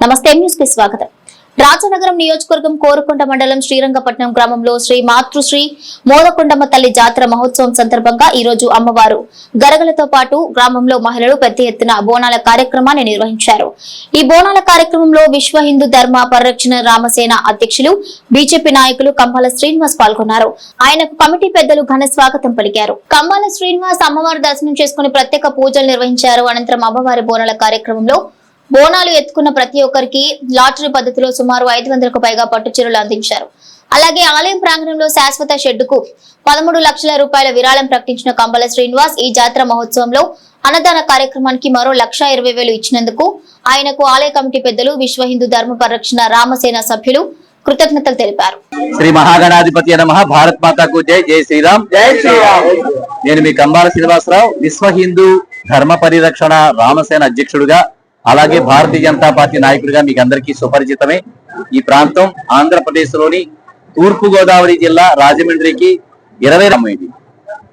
నమస్తే న్యూస్కి స్వాగతం. రాజనగరం నియోజకవర్గం కోరుకొండ మండలం శ్రీరంగపట్నం గ్రామంలో శ్రీ మాతృశ్రీ మోదకొండమ్మ తల్లి జాతర మహోత్సవం సందర్భంగా ఈ రోజు అమ్మవారు గరగలతో పాటు గ్రామంలో మహిళలు పెద్ద ఎత్తున బోనాల కార్యక్రమాన్ని నిర్వహించారు. ఈ బోనాల కార్యక్రమంలో విశ్వ హిందూ ధర్మ పరిరక్షణ రామసేన అధ్యక్షులు బీజేపీ నాయకులు కంబాల శ్రీనివాస్ పాల్గొన్నారు. ఆయనకు కమిటీ పెద్దలు ఘన స్వాగతం పలికారు. కంబాల శ్రీనివాస్ అమ్మవారి దర్శనం చేసుకుని ప్రత్యేక పూజలు నిర్వహించారు. అనంతరం అమ్మవారి బోనాల కార్యక్రమంలో బోనాలు ఎత్తుకున్న ప్రతి ఒక్కరికి లాటరీ పద్ధతిలో సుమారు ఐదు వందలకు పైగా పట్టు చీరలు అందించారు. అలాగే ఆలయం ప్రాంగణంలో శాశ్వత షెడ్డుకు పదమూడు లక్షల రూపాయల విరాళం ప్రకటించిన కంబల శ్రీనివాస్ ఈ జాతర మహోత్సవంలో అన్నదాన కార్యక్రమానికి మరో లక్ష ఇరవై వేలు ఇచ్చినందుకు ఆయనకు ఆలయ కమిటీ పెద్దలు విశ్వ హిందూ ధర్మ పరిరక్షణ రామసేన సభ్యులు కృతజ్ఞతలు తెలిపారు. శ్రీ మహాగణాధిపతి నమ. భారత్ మాతాకు జై. జై శ్రీరామ్. జై శ్రీరామ్. నేను మీ కంబాల శ్రీనివాసరావు విశ్వ హిందూ ధర్మ పరిరక్షణ రామసేన అధ్యక్షుడుగా అలాగే భారతీయ జనతా పార్టీ నాయకుడిగా మీకు అందరికీ సుపరిచితమే. ఈ ప్రాంతం ఆంధ్రప్రదేశ్లోని తూర్పు గోదావరి జిల్లా రాజమండ్రికి ఇరవై ఇది.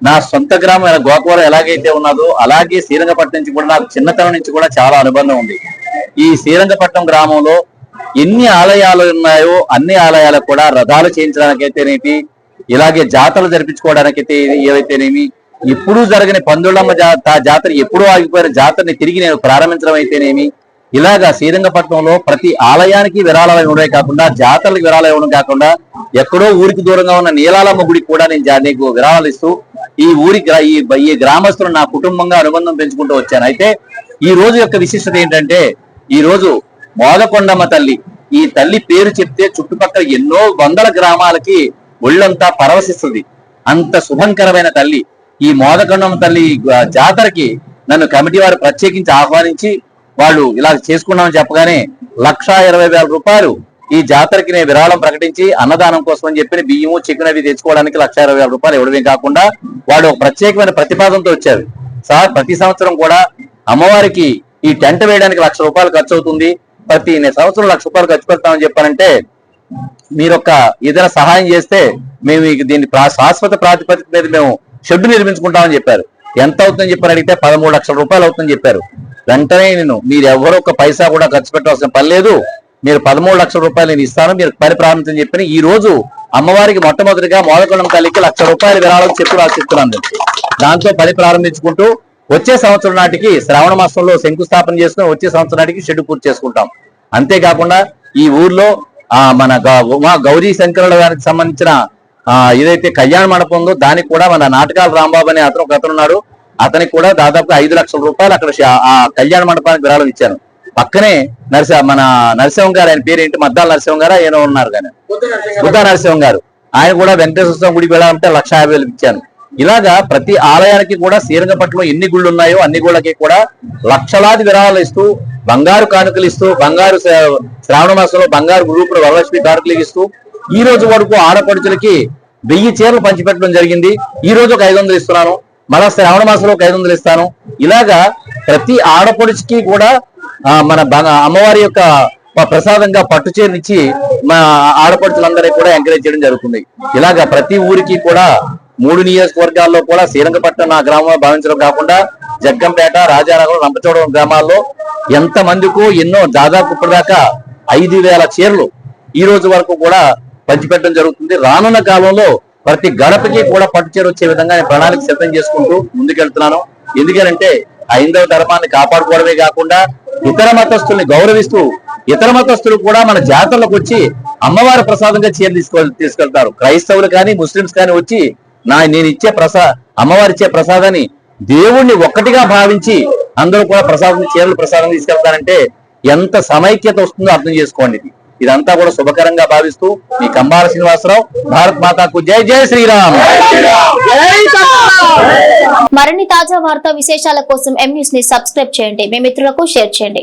నా సొంత గ్రామం గోకవరం ఎలాగైతే ఉన్నదో అలాగే శ్రీరంగపట్నం నుంచి కూడా నాకు చిన్నతనం నుంచి కూడా చాలా అనుబంధం ఉంది. ఈ శ్రీరంగపట్నం గ్రామంలో ఎన్ని ఆలయాలు ఉన్నాయో అన్ని ఆలయాలకు కూడా రథాలు చేయించడానికైతేనేమి ఇలాగే జాతరలు జరిపించుకోవడానికైతే ఏవైతేనేమి ఇప్పుడు జరగని పందులమ్మ జా- జాతర ఎప్పుడూ ఆగిపోయిన జాతరని తిరిగి నేను ప్రారంభించడం అయితేనేమి ఇలాగా శ్రీరంగపట్నంలో ప్రతి ఆలయానికి విరాళాలు ఇవ్వడమే కాకుండా జాతరలకు విరాళాలు ఇవ్వడం కాకుండా ఎక్కడో ఊరికి దూరంగా ఉన్న నీలాలమ్మ గుడికి కూడా నేను నీకు విరాళాలు ఇస్తూ ఈ ఊరి ఈ ఈ గ్రామస్తులు నా కుటుంబంగా అనుబంధం పెంచుకుంటూ వచ్చాను. అయితే ఈ రోజు యొక్క విశిష్టత ఏంటంటే ఈ రోజు మోదకొండమ్మ తల్లి ఈ తల్లి పేరు చెప్తే చుట్టుపక్కల ఎన్నో వందల గ్రామాలకి ఒళ్ళంతా పరవశిస్తుంది. అంత శుభంకరమైన తల్లి. ఈ మోదకొండమ్మ తల్లి జాతరకి నన్ను కమిటీ వారు ప్రత్యేకించి ఆహ్వానించి వాళ్ళు ఇలా చేసుకున్నామని చెప్పగానే లక్షా ఇరవై వేల రూపాయలు ఈ జాతరకి నేను విరాళం ప్రకటించి అన్నదానం కోసం అని చెప్పి బియ్యము చికెన్ అవి తెచ్చుకోవడానికి లక్ష ఇరవై వేల రూపాయలు ఇవ్వడమే కాకుండా వాళ్ళు ఒక ప్రత్యేకమైన ప్రతిపాదనతో వచ్చారు. సార్ ప్రతి సంవత్సరం కూడా అమ్మవారికి ఈ టెంట్ వేయడానికి లక్ష రూపాయలు ఖర్చు అవుతుంది. ప్రతి సంవత్సరం లక్ష రూపాయలు ఖర్చు పెడతామని చెప్పారంటే మీరొక ఏదైనా సహాయం చేస్తే మేము దీన్ని ప్రా- శాశ్వత ప్రాతిపదిక మీద మేము షెడ్ నిర్మించుకుంటామని చెప్పారు. ఎంత అవుతుందని చెప్పారు అడిగితే పదమూడు లక్షల రూపాయలు అవుతుందని చెప్పారు. వెంటనే నేను మీరు ఎవరో ఒక పైసా కూడా ఖర్చు పెట్టవలసిన పని లేదు. మీరు పదమూడు లక్షల రూపాయలు నేను ఇస్తాను మీరు పని ప్రారంభించని చెప్పి ఈ రోజు అమ్మవారికి మొట్టమొదటిగా మోదకొండం తల్లికి లక్ష రూపాయలు విరాళం చెప్పి రాసిస్తున్నాను. దాంతో పని ప్రారంభించుకుంటూ వచ్చే సంవత్సరం నాటికి శ్రావణ మాసంలో శంకుస్థాపన చేసుకుని వచ్చే సంవత్సరం నాటికి షెడ్ పూర్తి చేసుకుంటాం. అంతేకాకుండా ఈ ఊర్లో ఆ మన ఉమా గౌరీ శంకరుల గారికి సంబంధించిన ఏదైతే కళ్యాణ మండపం ఉందో దానికి కూడా మన నాటకాల రాంబాబు అనే అతను ఒక అతను ఉన్నాడు. అతనికి కూడా దాదాపు ఐదు లక్షల రూపాయలు అక్కడ ఆ కళ్యాణ మండపానికి విరాళం ఇచ్చాను పక్కనే నరస మన నరసింహం గారు ఆయన పేరు మద్దాల నరసింహం గారు ఏమో ఉన్నారు కానీ. బుద్ధ నరసింహం గారు. ఆయన కూడా వెంకటేశ్వర స్వామి గుడికి వెళ్ళాలంటే లక్ష యాభై వేలు ఇచ్చాను ఇలాగా ప్రతి ఆలయానికి కూడా శ్రీరంగపట్నం ఎన్ని గుళ్ళు ఉన్నాయో అన్ని గుళ్ళకి కూడా లక్షలాది విరాళాలు ఇస్తూ బంగారు కానుకలు ఇస్తూ బంగారు శ్రావణ మాసంలో బంగారు గ్రూపులు వరలక్ష్మి కానుకలు ఇస్తూ ఈ రోజు వరకు ఆడపడుచులకి వెయ్యి చీరలు పంచిపెట్టడం జరిగింది. ఈ రోజు ఒక ఐదు వందలు ఇస్తున్నాను. మళ్ళా శ్రావణ మాసంలో ఒక ఐదు వందలు ఇస్తాను. ఇలాగా ప్రతి ఆడపడుచుకి కూడా మన అమ్మవారి యొక్క ప్రసాదంగా పట్టు చీరనిచ్చి మా ఆడపడుచులందరికీ కూడా ఎంకరేజ్ చేయడం జరుగుతుంది. ఇలాగా ప్రతి ఊరికి కూడా మూడు నియోజకవర్గాల్లో కూడా శ్రీరంగపట్నం నా గ్రామంలో భావించడం కాకుండా జగ్గంపేట రాజానగరం రంపచోడవరం గ్రామాల్లో ఎంతమందికో ఎన్నో దాదాపు ఇప్పటిదాకా ఐదు వేల చీరలు ఈ రోజు వరకు కూడా పంచిపెట్టడం జరుగుతుంది. రానున్న కాలంలో ప్రతి గడపకి కూడా పట్టు చీర వచ్చే విధంగా నేను ప్రణాళిక సిద్ధం చేసుకుంటూ ముందుకెళ్తున్నాను. ఎందుకంటే హైందవ ధర్మాన్ని కాపాడుకోవడమే కాకుండా ఇతర మతస్థుల్ని గౌరవిస్తూ ఇతర మతస్థులు కూడా మన జాతరలకు వచ్చి అమ్మవారి ప్రసాదంగా చీర తీసుకో తీసుకెళ్తారు. క్రైస్తవులు కానీ ముస్లిమ్స్ కానీ వచ్చి నా నేను ఇచ్చే ప్రసా అమ్మవారి ఇచ్చే ప్రసాదాన్ని దేవుణ్ణి ఒక్కటిగా భావించి అందరూ కూడా ప్రసాదం చీరలు ప్రసాదం తీసుకెళ్తారంటే ఎంత సమైక్యత వస్తుందో అర్థం చేసుకోండి ఇది. ఇదంతా కూడా శుభకరంగా భావిస్తూ మీ కంబాల శ్రీనివాసరావు భారత్ మాతాకు జై జై శ్రీరామ్. మరిన్ని తాజా వార్తా విశేషాల కోసం ఎం న్యూస్ని సబ్స్క్రైబ్ చేయండి. మీ మిత్రులకు షేర్ చేయండి.